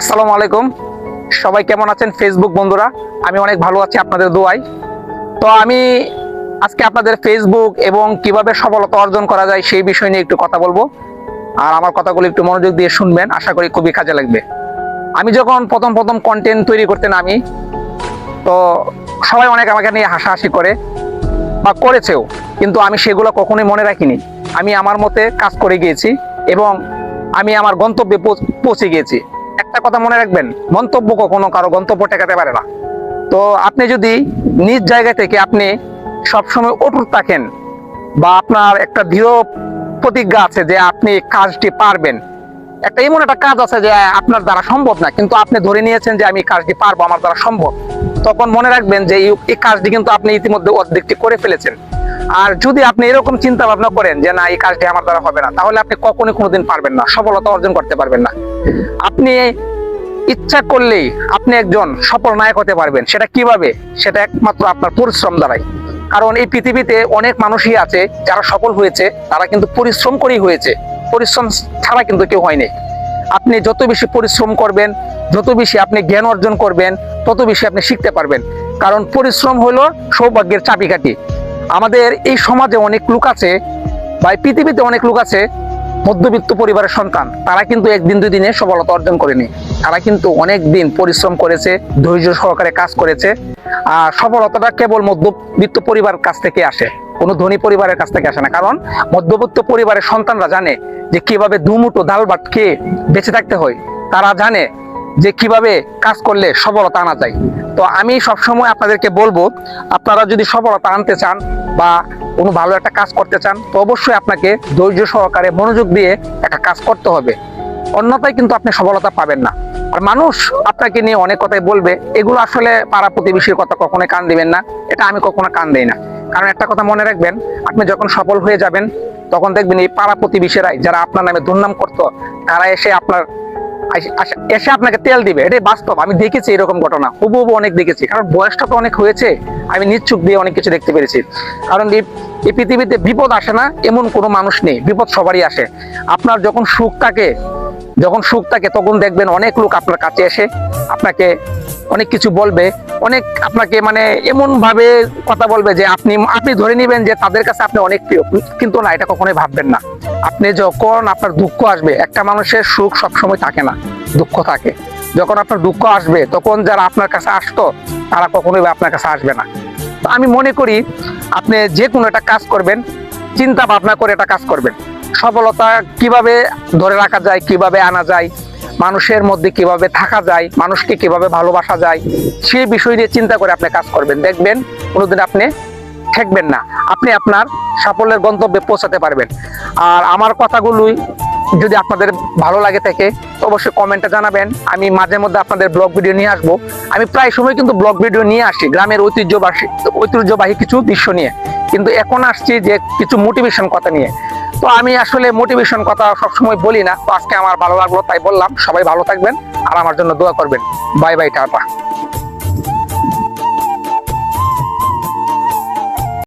আসসালামু আলাইকুম। সবাই কেমন আছেন ফেসবুক বন্ধুরা? আমি অনেক ভালো আছি আপনাদের দোয়াই তো আমি আজকে আপনাদের ফেসবুক এবং কীভাবে সফলতা অর্জন করা যায় সেই বিষয় নিয়ে একটু কথা বলব। আর আমার কথাগুলো একটু মনোযোগ দিয়ে শুনবেন, আশা করি খুবই কাজে লাগবে। আমি যখন প্রথম প্রথম কন্টেন্ট তৈরি করতে নামি তো সবাই অনেক আমাকে নিয়ে হাসাহাসি করে বা করেছেও, কিন্তু আমি সেগুলো কখনোই মনে রাখিনি। আমি আমার মতে কাজ করে গিয়েছি এবং আমি আমার গন্তব্যে পৌঁছে গিয়েছি। একটা কথা মনে রাখবেন, মন্তব্য কখনো কারও গন্তব্য টেকাতে পারে না। তো আপনি যদি নিজ জায়গা থেকে আপনি সবসময় অটুট থাকেন বা আপনার একটা দৃঢ় প্রতিজ্ঞা আছে যে আপনি কাজটি পারবেন, একটা এমন একটা কাজ আছে যে আপনার দ্বারা সম্ভব না, কিন্তু আপনি ধরে নিয়েছেন যে আমি কাজটি পারব, আমার দ্বারা সম্ভব, তখন মনে রাখবেন যে এই- কাজটি কিন্তু আপনি ইতিমধ্যে অর্ধেকটি করে ফেলেছেন। আর যদি আপনি এরকম চিন্তা ভাবনা করেন যে না, এই কাজটি আমার দ্বারা হবে না, তাহলে আপনি কখনোই কোনোদিন পারবেন না, সফলতা অর্জন করতে পারবেন না। আপনি ইচ্ছা করলেই আপনি একজন সফল নায়ক হতে পারবেন, সেটা কীভাবে? সেটা একমাত্র আপনার পরিশ্রম দ্বারাই। কারণ এই পৃথিবীতে অনেক মানুষই আছে, যারা সফল হয়েছে, তারা কিন্তু পরিশ্রম করেই হয়েছে। পরিশ্রম ছাড়া কিন্তু কেউ হয়নি আপনি যত বেশি পরিশ্রম করবেন, যত বেশি আপনি জ্ঞান অর্জন করবেন, তত বেশি আপনি শিখতে পারবেন। কারণ পরিশ্রম হলো সৌভাগ্যের চাবিকাঠি। আমাদের এই সমাজে অনেক লোক আছে বা পৃথিবীতে অনেক লোক আছে, মধ্যবিত্ত পরিবারের সন্তান। তারা কিন্তু একদিন দুই দিনে সফলতা অর্জন করেনি। তারা কিন্তু অনেক দিন পরিশ্রম করেছে, ধৈর্য সহকারে কাজ করেছে। আর সফলতাটা কেবল মধ্যবিত্ত পরিবারের কাছ থেকে আসে। কোনো ধনী পরিবারের কাছ থেকে আসে না। কারণ মধ্যবিত্ত পরিবারের সন্তানরা জানে যে কীভাবে দুমুটো ডাল ভাত খেয়ে বেঁচে থাকতে হয়। তারা জানে যে কীভাবে কাজ করলে সফলতা আনা যায়। তো আমি সবসময় আপনাদেরকে বলব, আপনারা যদি সফলতা আনতে চান বা কোনো ভালো একটা কাজ করতে চান, তো অবশ্যই আপনাকে ধৈর্য সহকারে মনোযোগ দিয়ে একটা কাজ করতে হবে। অন্যথায় কিন্তু আপনি সফলতা পাবেন না। আর মানুষ আপনাকে নিয়ে অনেক কথাই বলবে, এগুলো আসলে পাড়া প্রতিবেশীর কথা কখনো কান দিবেন না, এটা আমি কখনো কান দেই না। কারণ একটা কথা মনে রাখবেন, আপনি যখন সফল হয়ে যাবেন, তখন দেখবেন এই পাড়া প্রতিবেশীরাই, যারা আপনার নামে দুর্নাম করতো, তারা এসে আপনার এসে আপনাকে তেল দিবে, এটাই বাস্তব। আমি দেখেছি এরকম ঘটনা হুবু অনেক দেখেছি। কারণ বয়সটা তো অনেক হয়েছে, আমি নিচ্ছুক দিয়ে অনেক কিছু দেখতে পেরেছি। কারণ এই পৃথিবীতে বিপদ আসে না, এমন কোনো মানুষ নেই, বিপদ সবারই আসে। আপনার যখন সুখ থাকে, যখন সুখ থাকে, তখন দেখবেন অনেক লোক আপনার কাছে এসে আপনাকে অনেক কিছু বলবে, অনেক আপনাকে মানে এমন ভাবে কথা বলবে যে আপনি আপনি ধরে নেবেন যে তাদের কাছে আপনি অনেক প্রিয়। কিন্তু না, এটা কখনোই ভাববেন না। আপনি যখন আপনার দুঃখ আসবে, একটা মানুষের সুখ সবসময় থাকে না, দুঃখ থাকে। যখন আপনার দুঃখ আসবে, তখন যারা আপনার কাছে আসতো, তারা কখনোই আপনার কাছে আসবে না। তো আমি মনে করি, আপনি যে কোনো একটা কাজ করবেন, চিন্তা ভাবনা করে একটা কাজ করবেন। সফলতা কীভাবে ধরে রাখা যায়, কীভাবে আনা যায় মানুষের মধ্যে কীভাবে থাকা যায়, মানুষকে কীভাবে ভালোবাসা যায়, সেই বিষয় নিয়ে চিন্তা করে আপনি কাজ করবেন। দেখবেন কোনোদিন আপনি ঠেকবেন না। আপনি আপনার সাফল্যের গন্তব্যে পৌঁছাতে পারবেন। আর আমার কথাগুলোই যদি আপনাদের ভালো লাগে থাকে, তো অবশ্যই কমেন্টে জানাবেন। আমি মাঝে মধ্যে আপনাদের ব্লগ ভিডিও নিয়ে আসব। আমি প্রায় সময় কিন্তু ব্লগ ভিডিও নিয়ে আসি, গ্রামের ঐতিহ্যবাহী ঐতিহ্যবাহী কিছু দৃশ্য নিয়ে। কিন্তু এখন আসছি যে কিছু মোটিভেশন কথা নিয়ে। তো আমি আসলে মোটিভেশন কথা সবসময় বলি না। তো আজকে আমার ভালো লাগল, তাই বললাম। সবাই ভালো থাকবেন আর আমার জন্য দোয়া করবেন। Bye bye, tata.